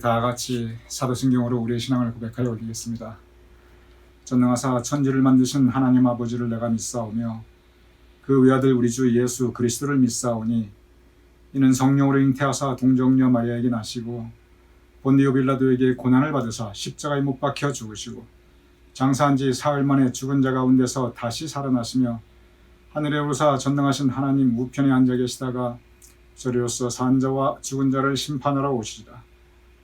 다 같이 사도신경으로 우리의 신앙을 고백하여 올리겠습니다. 전능하사 천지를 만드신 하나님 아버지를 내가 믿사오며 그 외아들 우리 주 예수 그리스도를 믿사오니 이는 성령으로 잉태하사 동정녀 마리아에게 나시고 본디오 빌라도에게 고난을 받으사 십자가에 못 박혀 죽으시고 장사한 지 사흘 만에 죽은 자 가운데서 다시 살아나시며 하늘에 오르사 전능하신 하나님 우편에 앉아 계시다가 저리로서 산자와 죽은 자를 심판하러 오시리라.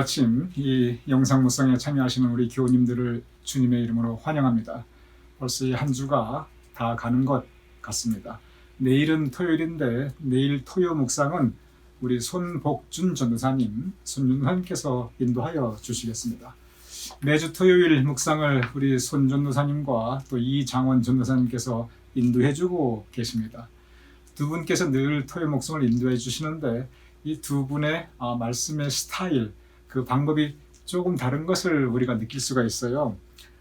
아침 이 영상 묵상에 참여하시는 우리 교우님들을 주님의 이름으로 환영합니다. 벌써 이 한 주가 다 가는 것 같습니다. 내일은 토요일인데 내일 토요 묵상은 우리 손복준 전도사님, 손윤사님께서 인도하여 주시겠습니다. 매주 토요일 묵상을 우리 손 전도사님과 또 이장원 전도사님께서 인도해주고 계십니다. 두 분께서 늘 토요 묵상을 인도해 주시는데 이 두 분의 아, 말씀의 스타일, 그 방법이 조금 다른 것을 우리가 느낄 수가 있어요.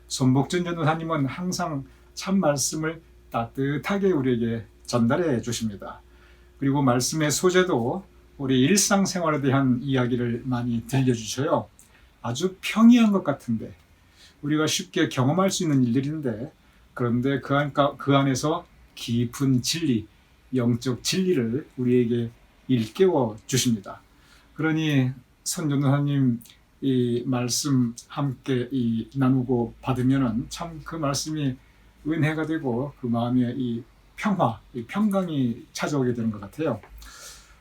손복준 전도사님은 항상 참 말씀을 따뜻하게 우리에게 전달해 주십니다. 그리고 말씀의 소재도 우리 일상생활에 대한 이야기를 많이 들려주셔요. 아주 평이한 것 같은데 우리가 쉽게 경험할 수 있는 일들인데 그런데 그, 안, 그 안에서 깊은 진리, 영적 진리를 우리에게 일깨워 주십니다. 그러니 선전도사님 이 말씀 함께 이 나누고 받으면은 참 그 말씀이 은혜가 되고 그 마음에 이 평화, 이 평강이 찾아오게 되는 것 같아요.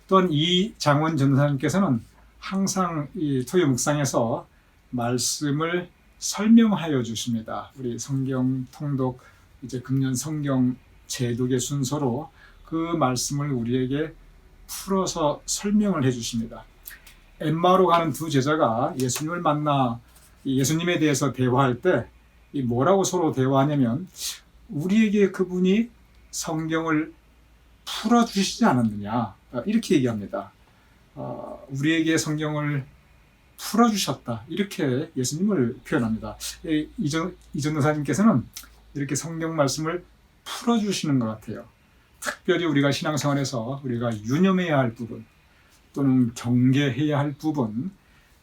또한 이 장원 전사님께서는 항상 이 토요 묵상에서 말씀을 설명하여 주십니다. 우리 성경 통독 이제 금년 성경 제독의 순서로 그 말씀을 우리에게 풀어서 설명을 해 주십니다. 엠마로 가는 두 제자가 예수님을 만나 이 예수님에 대해서 대화할 때 이 뭐라고 서로 대화하냐면 우리에게 그분이 성경을 풀어 주시지 않았느냐 이렇게 얘기합니다. 어, 우리에게 성경을 풀어 주셨다 이렇게 예수님을 표현합니다. 이- 이전 이전 도사님께서는 이렇게 성경 말씀을 풀어 주시는 것 같아요. 특별히 우리가 신앙생활에서 우리가 유념해야 할 부분 또는 경계해야 할 부분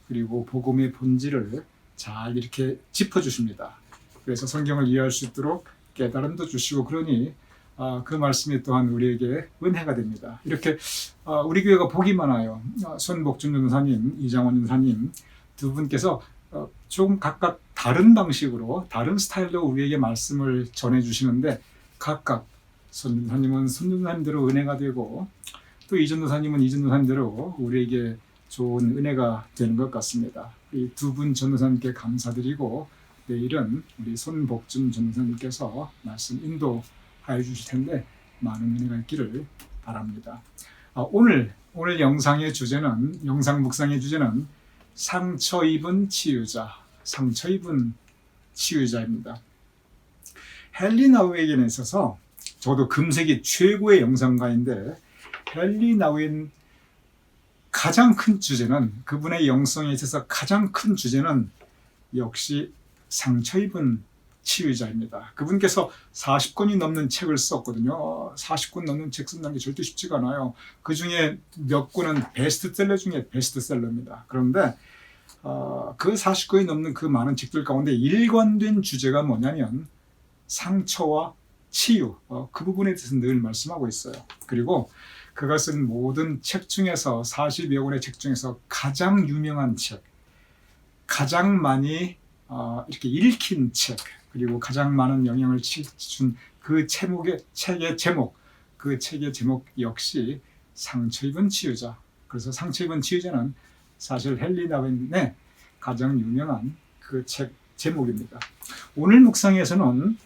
그리고 복음의 본질을 잘 이렇게 짚어 주십니다. 그래서 성경을 이해할 수 있도록 깨달음도 주시고 그러니 아, 그 말씀이 또한 우리에게 은혜가 됩니다. 이렇게 아, 우리 교회가 복이 많아요. 아, 손복준 전사님, 이장원 전사님 두 분께서 어, 조금 각각 다른 방식으로 다른 스타일로 우리에게 말씀을 전해 주시는데 각각 손 전사님은 손 전사님대로 은혜가 되고 또 이전 도사님은 이전 도사님대로 우리에게 좋은 은혜가 되는 것 같습니다. 이 두 분 전도사님께 감사드리고 내일은 우리 손복준 전도사님께서 말씀 인도하여 주실 텐데 많은 은혜가 있기를 바랍니다. 아, 오늘 오늘 영상의 주제는 영상 묵상의 주제는 상처 입은 치유자, 상처 입은 치유자입니다. 헨리 나우에게는 있어서 저도 금세기 최고의 영상가인데 헨리 나우엔 가장 큰 주제는 그분의 영성에 있어서 가장 큰 주제는 역시 상처 입은 치유자입니다. 그분께서 40권이 넘는 책을 썼거든요. 40권 넘는 책 쓴다는 게 절대 쉽지가 않아요. 그 중에 몇 권은 베스트셀러 중에 베스트셀러입니다. 그런데 어, 그 40권이 넘는 그 많은 책들 가운데 일관된 주제가 뭐냐면 상처와 치유 어, 그 부분에 대해서 늘 말씀하고 있어요. 그리고 쓴 모든 책 중에서 40여 권의 책 중에서 가장 유명한 책, 가장 많이 어, 이렇게 읽힌 책, 그리고 가장 많은 영향을 준 그 제목의 책의 제목, 그 책의 제목 역시 상처 입은 치유자. 그래서 상처 입은 치유자는 사실 헨리 다윈의 가장 유명한 그 책 제목입니다. 오늘 묵상에서는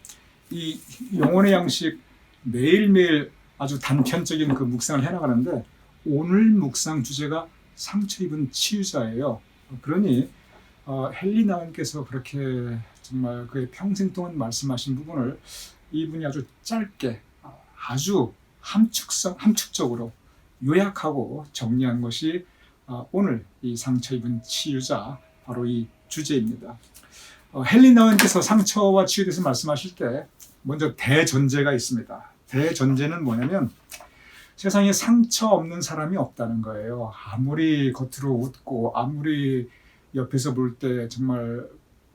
이 영혼의 양식 매일매일 아주 단편적인 그 묵상을 해나가는데 오늘 묵상 주제가 상처 입은 치유자예요. 그러니 어, 헨리 나은께서 그렇게 정말 그의 평생 동안 말씀하신 부분을 이분이 아주 짧게 어, 아주 함축성 함축적으로 요약하고 정리한 것이 어, 오늘 이 상처 입은 치유자 바로 이 주제입니다. 어, 헨리 나은께서 상처와 치유에 대해서 말씀하실 때 먼저 대전제가 있습니다. 대전제는 뭐냐면 세상에 상처 없는 사람이 없다는 거예요. 아무리 겉으로 웃고 아무리 옆에서 볼 때 정말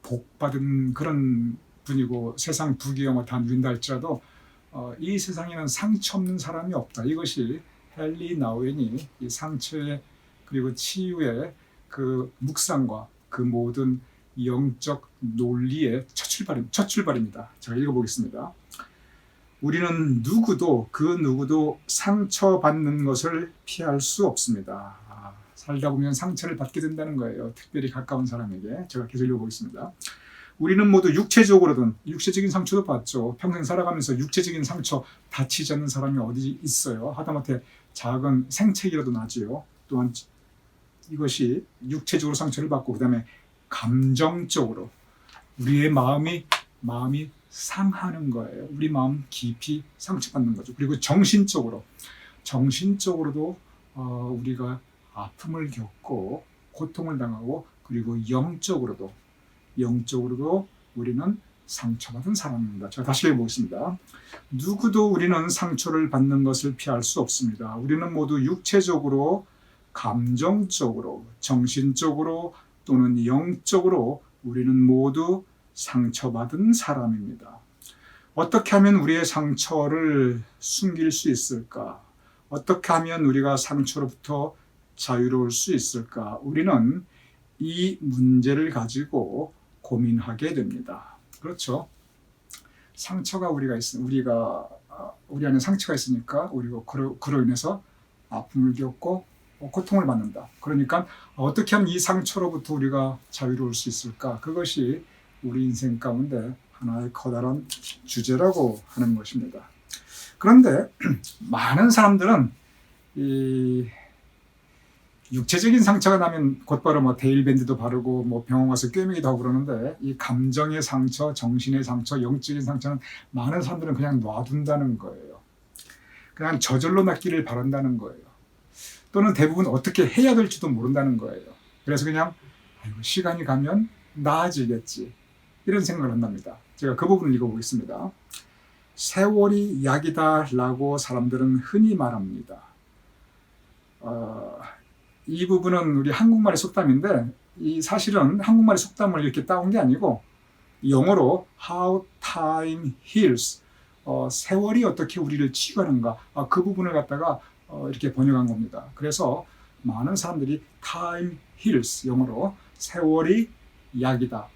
복 받은 그런 분이고 세상 부귀영화 다 누린다 할지라도 어, 이 세상에는 상처 없는 사람이 없다. 이것이 헨리 나우엔이 이 상처의 그리고 치유의 그 묵상과 그 모든 영적 논리의 첫 출발입니다. 첫 출발입니다. 제가 읽어보겠습니다. 우리는 누구도 그 누구도 상처받는 것을 피할 수 없습니다. 아, 살다 보면 상처를 받게 된다는 거예요. 특별히 가까운 사람에게. 제가 계속 읽어보겠습니다. 우리는 모두 육체적으로든 육체적인 상처도 받죠. 평생 살아가면서 육체적인 상처 다치지 않는 사람이 어디 있어요. 하다못해 작은 생채기라도 나지요. 또한 이것이 육체적으로 상처를 받고 그다음에 감정적으로 우리의 마음이 마음이 상하는 거예요. 우리 마음 깊이 상처받는 거죠. 그리고 정신적으로 정신적으로도 어, 우리가 아픔을 겪고 고통을 당하고 그리고 영적으로도 영적으로도 우리는 상처받은 사람입니다. 제가 다시 읽어보겠습니다. 누구도 우리는 상처를 받는 것을 피할 수 없습니다. 우리는 모두 육체적으로, 감정적으로, 정신적으로 또는 영적으로 우리는 모두 상처받은 사람입니다. 어떻게 하면 우리의 상처를 숨길 수 있을까? 어떻게 하면 우리가 상처로부터 자유로울 수 있을까? 우리는 이 문제를 가지고 고민하게 됩니다. 그렇죠? 상처가 우리가 있 우리가 아, 우리 안에 상처가 있으니까 우리가 그로, 그로 인해서 아픔을 겪고 어, 고통을 받는다. 그러니까 어떻게 하면 이 상처로부터 우리가 자유로울 수 있을까? 그것이 우리 인생 가운데 하나의 커다란 주제라고 하는 것입니다. 그런데 많은 사람들은 이 육체적인 상처가 나면 곧바로 뭐 데일밴드도 바르고 뭐 병원 가서 꿰매기도 하고 그러는데 이 감정의 상처, 정신의 상처, 영적인 상처는 많은 사람들은 그냥 놔둔다는 거예요. 그냥 저절로 낫기를 바란다는 거예요. 또는 대부분 어떻게 해야 될지도 모른다는 거예요. 그래서 그냥 시간이 가면 나아지겠지 이런 생각을 한답니다. 제가 그 부분을 읽어보겠습니다. 세월이 약이다라고 사람들은 흔히 말합니다. 어, 이 부분은 우리 한국말의 속담인데 이 사실은 한국말의 속담을 이렇게 따온 게 아니고 영어로 How Time Heals 어, 세월이 어떻게 우리를 치유하는가 아, 그 부분을 갖다가 어, 이렇게 번역한 겁니다. 그래서 많은 사람들이 Time Heals 영어로 세월이 약이다.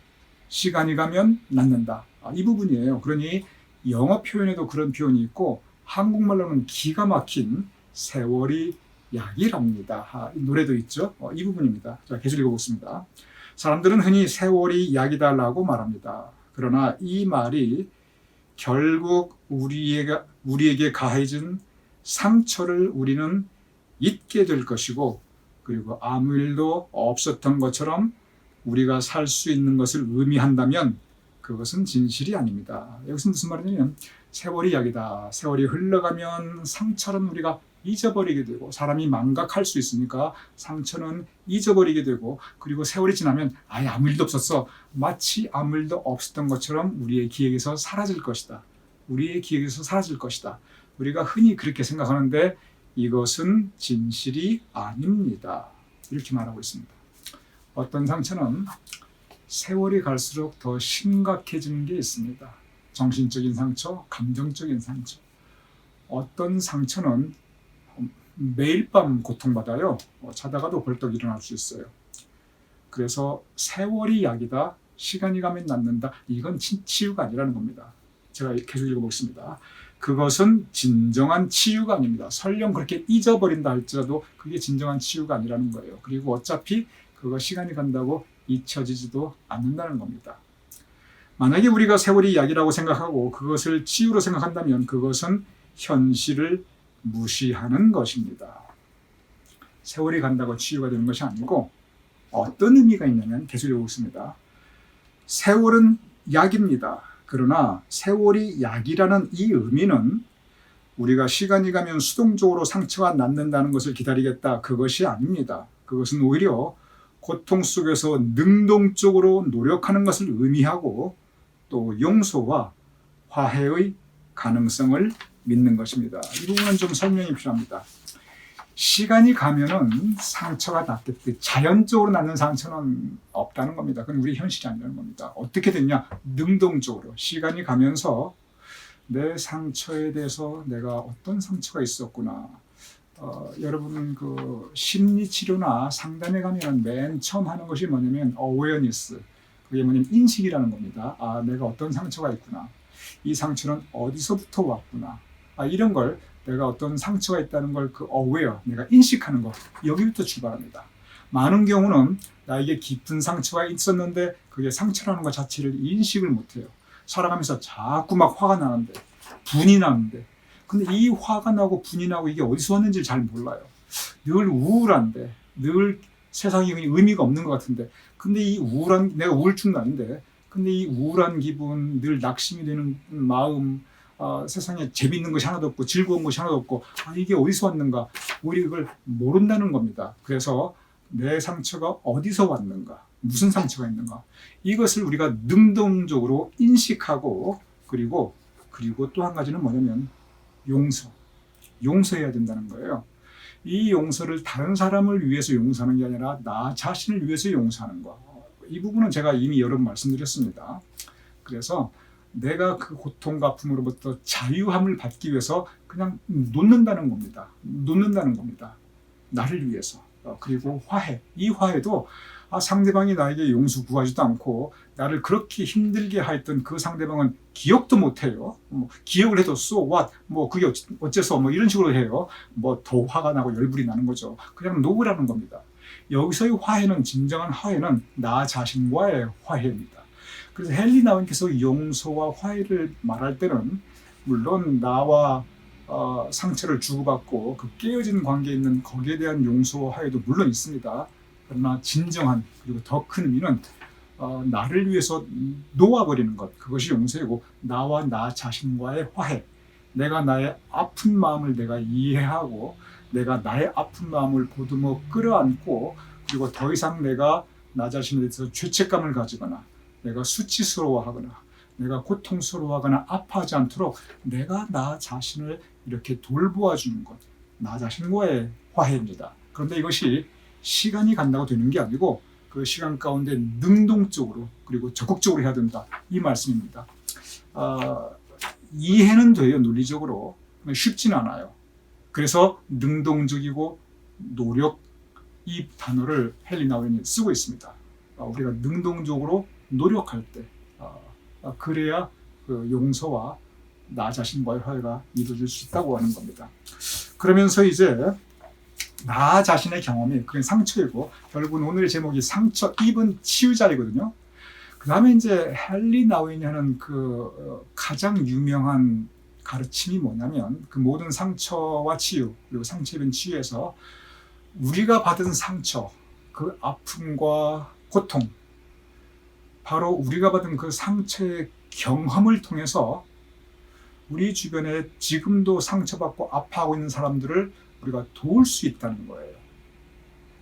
시간이 가면 낫는다. 아, 이 부분이에요. 그러니 영어 표현에도 그런 표현이 있고 한국말로는 기가 막힌 세월이 약이랍니다. 아, 이 노래도 있죠. 어, 이 부분입니다. 자, 계속 읽어보겠습니다. 사람들은 흔히 세월이 약이다라고 말합니다. 그러나 이 말이 결국 우리에게, 우리에게 가해진 상처를 우리는 잊게 될 것이고 그리고 아무 일도 없었던 것처럼 우리가 살 수 있는 것을 의미한다면 그것은 진실이 아닙니다. 여기서 무슨 말이냐면 세월이 약이다. 세월이 흘러가면 상처는 우리가 잊어버리게 되고 사람이 망각할 수 있으니까 상처는 잊어버리게 되고 그리고 세월이 지나면 아예 아무 일도 없었어. 마치 아무 일도 없었던 것처럼 우리의 기억에서 사라질 것이다. 우리의 기억에서 사라질 것이다. 우리가 흔히 그렇게 생각하는데 이것은 진실이 아닙니다. 이렇게 말하고 있습니다. 어떤 상처는 세월이 갈수록 더 심각해지는 게 있습니다. 정신적인 상처, 감정적인 상처. 어떤 상처는 매일 밤 고통받아요. 어, 자다가도 벌떡 일어날 수 있어요. 그래서 세월이 약이다. 시간이 가면 낫는다. 이건 치- 치유가 아니라는 겁니다. 제가 계속 읽어보겠습니다. 그것은 진정한 치유가 아닙니다. 설령 그렇게 잊어버린다 할지라도 그게 진정한 치유가 아니라는 거예요. 그리고 어차피 그거 시간이 간다고 잊혀지지도 않는다는 겁니다. 만약에 우리가 세월이 약이라고 생각하고 그것을 치유로 생각한다면 그것은 현실을 무시하는 것입니다. 세월이 간다고 치유가 되는 것이 아니고 어떤 의미가 있냐면 계속 읽어보겠습니다. 세월은 약입니다. 그러나 세월이 약이라는 이 의미는 우리가 시간이 가면 수동적으로 상처가 낫는다는 것을 기다리겠다. 그것이 아닙니다. 그것은 오히려 고통 속에서 능동적으로 노력하는 것을 의미하고 또 용서와 화해의 가능성을 믿는 것입니다. 이 부분은 좀 설명이 필요합니다. 시간이 가면은 상처가 낫겠지. 자연적으로 낫는 상처는 없다는 겁니다. 그건 우리 현실이 아니라는 겁니다. 어떻게 됐냐? 능동적으로. 시간이 가면서 내 상처에 대해서 내가 어떤 상처가 있었구나. 어, 여러분 그 심리 치료나 상담에 가면 맨 처음 하는 것이 뭐냐면 awareness. 그게 뭐냐면 인식이라는 겁니다. 아, 내가 어떤 상처가 있구나. 이 상처는 어디서부터 왔구나. 아, 이런 걸 내가 어떤 상처가 있다는 걸그 aware, 내가 인식하는 것. 여기부터 출발합니다. 많은 경우는 나에게 깊은 상처가 있었는데 그게 상처라는 것 자체를 인식을 못해요. 살아가면서 자꾸 막 화가 나는데, 분이 나는데. 근데 이 화가 나고 분이 나고 이게 어디서 왔는지 잘 몰라요. 늘 우울한데, 늘 세상이 의미가 없는 것 같은데, 근데 이 우울한, 내가 우울증 나는데, 근데 이 우울한 기분, 늘 낙심이 되는 마음, 아, 세상에 재밌는 것이 하나도 없고 즐거운 것이 하나도 없고 아, 이게 어디서 왔는가 우리 이걸 모른다는 겁니다. 그래서 내 상처가 어디서 왔는가 무슨 상처가 있는가 이것을 우리가 능동적으로 인식하고 그리고 그리고 또 한 가지는 뭐냐면 용서 용서해야 된다는 거예요. 이 용서를 다른 사람을 위해서 용서하는 게 아니라 나 자신을 위해서 용서하는 거. 이 부분은 제가 이미 여러 번 말씀드렸습니다. 그래서 내가 그 고통과 아픔으로부터 자유함을 받기 위해서 그냥 놓는다는 겁니다. 놓는다는 겁니다. 나를 위해서. 어, 그리고 화해. 이 화해도 아, 상대방이 나에게 용서 구하지도 않고 나를 그렇게 힘들게 하였던 그 상대방은 기억도 못 해요. 뭐 기억을 해도 so what 뭐 그게 어째- 어째서 뭐 이런 식으로 해요. 뭐 더 화가 나고 열불이 나는 거죠. 그냥 놓으라는 겁니다. 여기서의 화해는 진정한 화해는 나 자신과의 화해입니다. 그래서 헨리 나원께서 용서와 화해를 말할 때는 물론 나와 어, 상처를 주고받고 그 깨어진 관계에 있는 거기에 대한 용서와 화해도 물론 있습니다. 그러나 진정한 그리고 더 큰 의미는 어, 나를 위해서 놓아버리는 것. 그것이 용서이고 나와 나 자신과의 화해. 내가 나의 아픈 마음을 내가 이해하고 내가 나의 아픈 마음을 보듬어 끌어안고 그리고 더 이상 내가 나 자신에 대해서 죄책감을 가지거나 내가 수치스러워하거나 내가 고통스러워하거나 아파하지 않도록 내가 나 자신을 이렇게 돌보아 주는 것, 나 자신과의 화해입니다. 그런데 이것이 시간이 간다고 되는 게 아니고 그 시간 가운데 능동적으로 그리고 적극적으로 해야 된다 이 말씀입니다. 아, 이해는 돼요 논리적으로 쉽진 않아요. 그래서 능동적이고 노력 이 단어를 헬리나우엔이 쓰고 있습니다. 아, 우리가 능동적으로 노력할 때 아, 아, 그래야 그 용서와 나 자신과의 화해가 이루어질 수 있다고 하는 겁니다. 그러면서 이제 나 자신의 경험이 그게 상처이고 결국은 오늘의 제목이 상처 입은 치유자이거든요. 그 다음에 이제 헨리 나우인이 하는 그 어, 가장 유명한 가르침이 뭐냐면 그 모든 상처와 치유 그리고 상처 입은 치유에서 우리가 받은 상처 그 아픔과 고통 바로 우리가 받은 그 상처의 경험을 통해서 우리 주변에 지금도 상처받고 아파하고 있는 사람들을 우리가 도울 수 있다는 거예요.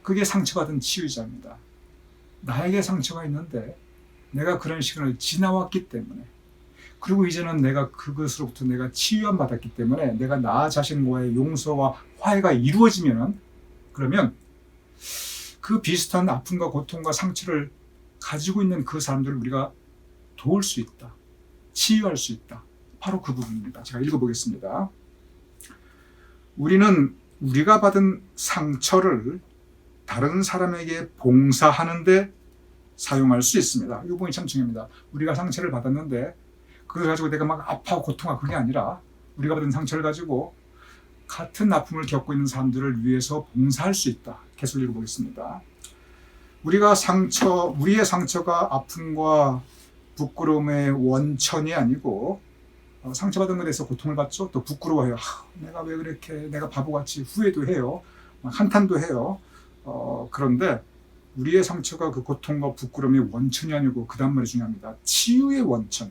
그게 상처받은 치유자입니다. 나에게 상처가 있는데 내가 그런 시간을 지나왔기 때문에 그리고 이제는 내가 그것으로부터 내가 치유함 받았기 때문에 내가 나 자신과의 용서와 화해가 이루어지면은 그러면 그 비슷한 아픔과 고통과 상처를 가지고 있는 그 사람들을 우리가 도울 수 있다. 치유할 수 있다. 바로 그 부분입니다. 제가 읽어보겠습니다. 우리는 우리가 받은 상처를 다른 사람에게 봉사하는데 사용할 수 있습니다. 이 부분이 참 중요합니다. 우리가 상처를 받았는데 그걸 가지고 내가 막 아파하고 고통하고 그게 아니라 우리가 받은 상처를 가지고 같은 아픔을 겪고 있는 사람들을 위해서 봉사할 수 있다. 계속 읽어보겠습니다. 우리가 상처, 우리의 상처가 아픔과 부끄러움의 원천이 아니고 어, 상처받은 것에 대해서 고통을 받죠. 또 부끄러워해요. 하, 내가 왜 그렇게 내가 바보같이 후회도 해요. 막 한탄도 해요. 어, 그런데 우리의 상처가 그 고통과 부끄러움의 원천이 아니고 그 다음 말이 중요합니다. 치유의 원천.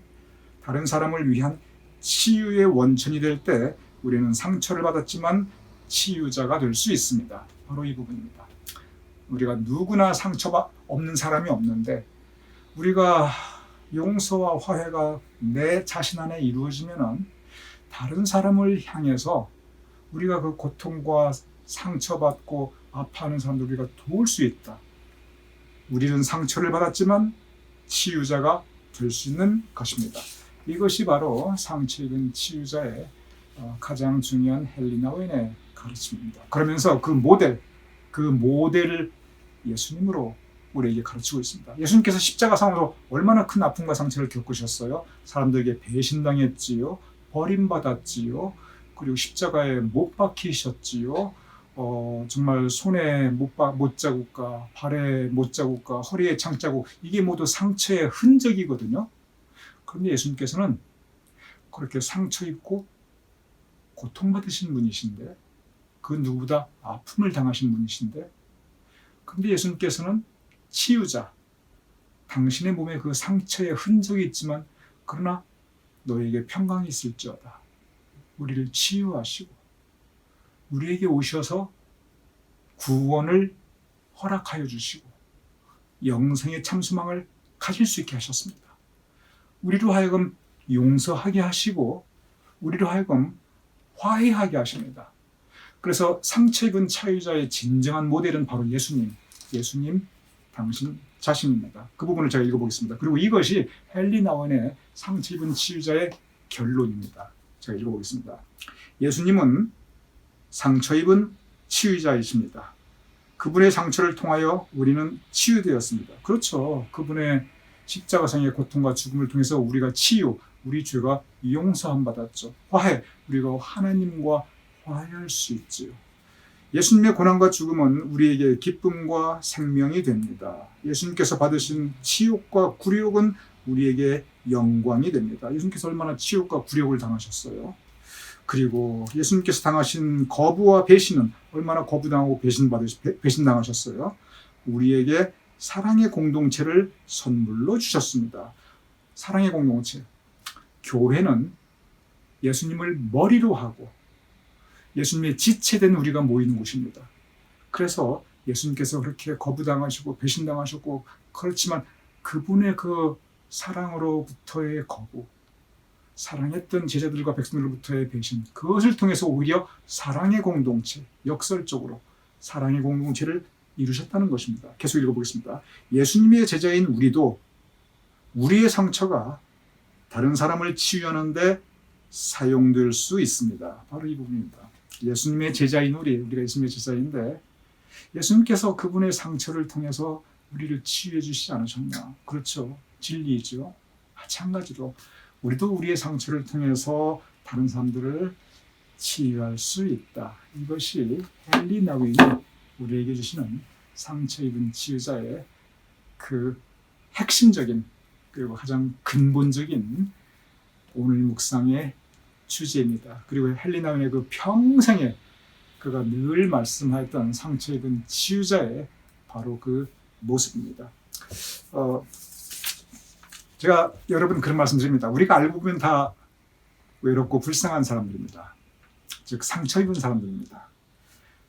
다른 사람을 위한 치유의 원천이 될 때 우리는 상처를 받았지만 치유자가 될 수 있습니다. 바로 이 부분입니다. 우리가 누구나 상처가 없는 사람이 없는데 우리가 용서와 화해가 내 자신 안에 이루어지면은 다른 사람을 향해서 우리가 그 고통과 상처받고 아파하는 사람들 우리가 도울 수 있다. 우리는 상처를 받았지만 치유자가 될 수 있는 것입니다. 이것이 바로 상처 입은 치유자의 어, 가장 중요한 헬리나 웬의 가르침입니다. 그러면서 그 모델, 그 모델을 예수님으로 우리에게 가르치고 있습니다. 예수님께서 십자가 상으로 얼마나 큰 아픔과 상처를 겪으셨어요? 사람들에게 배신당했지요, 버림받았지요, 그리고 십자가에 못 박히셨지요. 어, 정말 손에 못 바, 못 자국과 발에 못 자국과 허리에 창자국 이게 모두 상처의 흔적이거든요. 그런데 예수님께서는 그렇게 상처 입고 고통받으신 분이신데 그 누구보다 아픔을 당하신 분이신데 근데 예수님께서는 치유자 당신의 몸에 그 상처의 흔적이 있지만 그러나 너에게 평강이 있을지어다 우리를 치유하시고 우리에게 오셔서 구원을 허락하여 주시고 영생의 참수망을 가질 수 있게 하셨습니다. 우리로 하여금 용서하게 하시고 우리로 하여금 화해하게 하십니다. 그래서 상처 입은 차유자의 진정한 모델은 바로 예수님, 예수님 당신 자신입니다. 그 부분을 제가 읽어보겠습니다. 그리고 이것이 헨리 나원의 상처 입은 치유자의 결론입니다. 제가 읽어보겠습니다. 예수님은 상처 입은 치유자이십니다. 그분의 상처를 통하여 우리는 치유되었습니다. 그렇죠. 그분의 십자가상의 고통과 죽음을 통해서 우리가 치유, 우리 죄가 용서함 받았죠. 화해, 우리가 하나님과 화해할 수 있지요. 예수님의 고난과 죽음은 우리에게 기쁨과 생명이 됩니다. 예수님께서 받으신 치욕과 굴욕은 우리에게 영광이 됩니다. 예수님께서 얼마나 치욕과 굴욕을 당하셨어요. 그리고 예수님께서 당하신 거부와 배신은 얼마나 거부당하고 배신받으시, 배- 배신당하셨어요. 우리에게 사랑의 공동체를 선물로 주셨습니다. 사랑의 공동체. 교회는 예수님을 머리로 하고 예수님의 지체된 우리가 모이는 곳입니다. 그래서 예수님께서 그렇게 거부당하시고 배신당하셨고 그렇지만 그분의 그 사랑으로부터의 거부, 사랑했던 제자들과 백성들로부터의 배신, 그것을 통해서 오히려 사랑의 공동체, 역설적으로 사랑의 공동체를 이루셨다는 것입니다. 계속 읽어보겠습니다. 예수님의 제자인 우리도 우리의 상처가 다른 사람을 치유하는데 사용될 수 있습니다. 바로 이 부분입니다. 예수님의 제자인 우리, 우리가 예수님의 제자인데 예수님께서 그분의 상처를 통해서 우리를 치유해 주시지 않으셨나? 그렇죠. 진리이죠. 마찬가지로 우리도 우리의 상처를 통해서 다른 사람들을 치유할 수 있다. 이것이 헨리 나윈이 우리에게 주시는 상처 입은 치유자의 그 핵심적인 그리고 가장 근본적인 오늘 묵상의 주제입니다. 그리고 헨리 나윈의 그 평생에 그가 늘 말씀하였던 상처 입은 치유자의 바로 그 모습입니다. 어, 제가 여러분 그런 말씀 드립니다. 우리가 알고 보면 다 외롭고 불쌍한 사람들입니다. 즉 상처 입은 사람들입니다.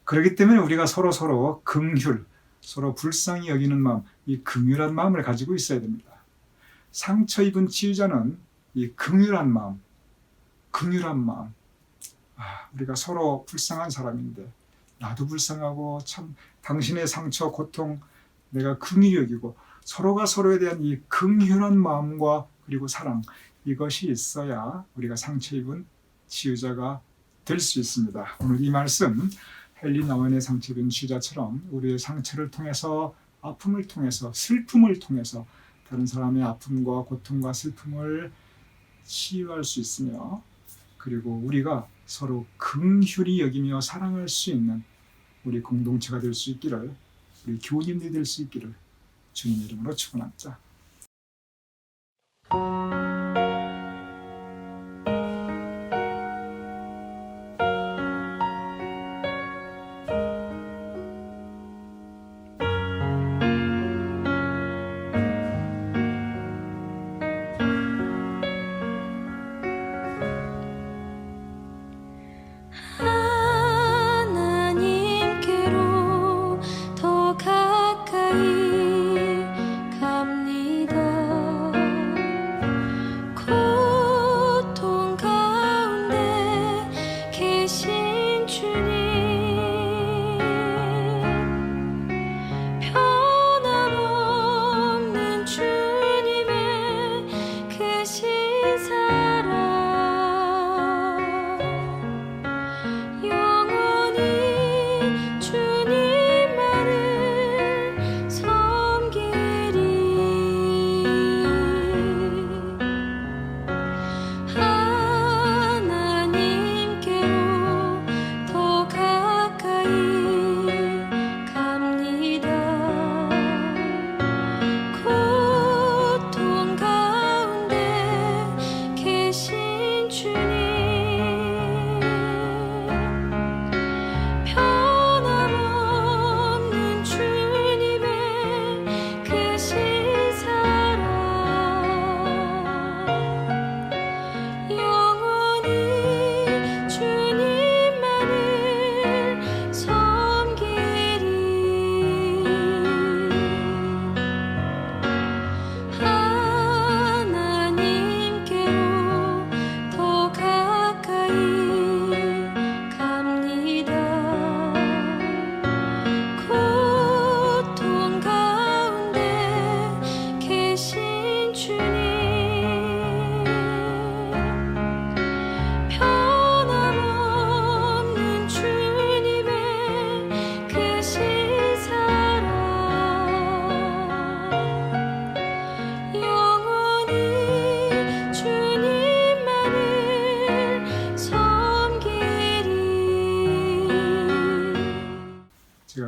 그렇기 때문에 우리가 서로 서로 긍휼, 서로 불쌍히 여기는 마음, 이 긍휼한 마음을 가지고 있어야 됩니다. 상처 입은 치유자는 이 긍휼한 마음, 긍휼한 마음. 아, 우리가 서로 불쌍한 사람인데 나도 불쌍하고 참 당신의 상처, 고통 내가 긍휼히 여기고 서로가 서로에 대한 이 긍휼한 마음과 그리고 사랑 이것이 있어야 우리가 상처 입은 치유자가 될 수 있습니다. 오늘 이 말씀 헨리 나원의 상처 입은 치유자처럼 우리의 상처를 통해서 아픔을 통해서 슬픔을 통해서 다른 사람의 아픔과 고통과 슬픔을 치유할 수 있으며 그리고 우리가 서로 긍휼히 여기며 사랑할 수 있는 우리 공동체가 될 수 있기를 우리 교우님들이 될 수 있기를 주님 이름으로 축원합니다.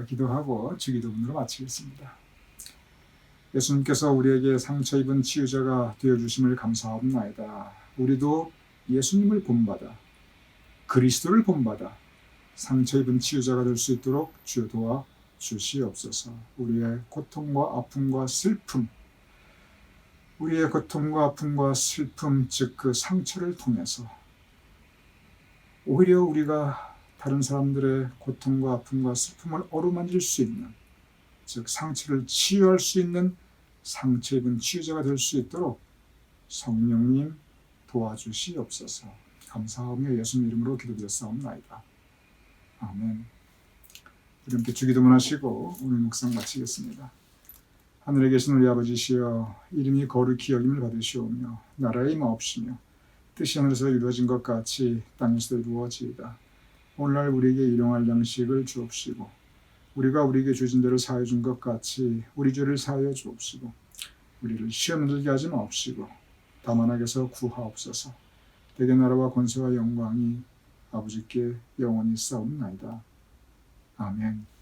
기도하고 주기도문으로 마치겠습니다. 예수님께서 우리에게 상처 입은 치유자가 되어주심을 감사합나이다. 우리도 예수님을 본받아 그리스도를 본받아 상처 입은 치유자가 될 수 있도록 주여 도와 주시옵소서. 우리의 고통과 아픔과 슬픔, 우리의 고통과 아픔과 슬픔, 즉 그 상처를 통해서 오히려 우리가 다른 사람들의 고통과 아픔과 슬픔을 어루만질 수 있는, 즉 상처를 치유할 수 있는 상처 입은 치유자가 될 수 있도록 성령님 도와주시옵소서. 감사하며 예수님 이름으로 기도드렸사옵나이다. 아멘. 함께 주기도문 하시고 오늘 묵상 마치겠습니다. 하늘에 계신 우리 아버지시여 이름이 거룩히 여김을 받으시오며 나라의 마옵시며 뜻이 하늘에서 이루어진 것 같이 땅에서도 이루어지이다. 오늘날 우리에게 일용할 양식을 주옵시고 우리가 우리에게 주신 대로 사하여 준 것 같이 우리 죄를 사하여 주옵시고 우리를 시험 들게 하지 마옵시고 다만 악에서 구하옵소서 대개 나라와 권세와 영광이 아버지께 영원히 싸움나이다. 아멘.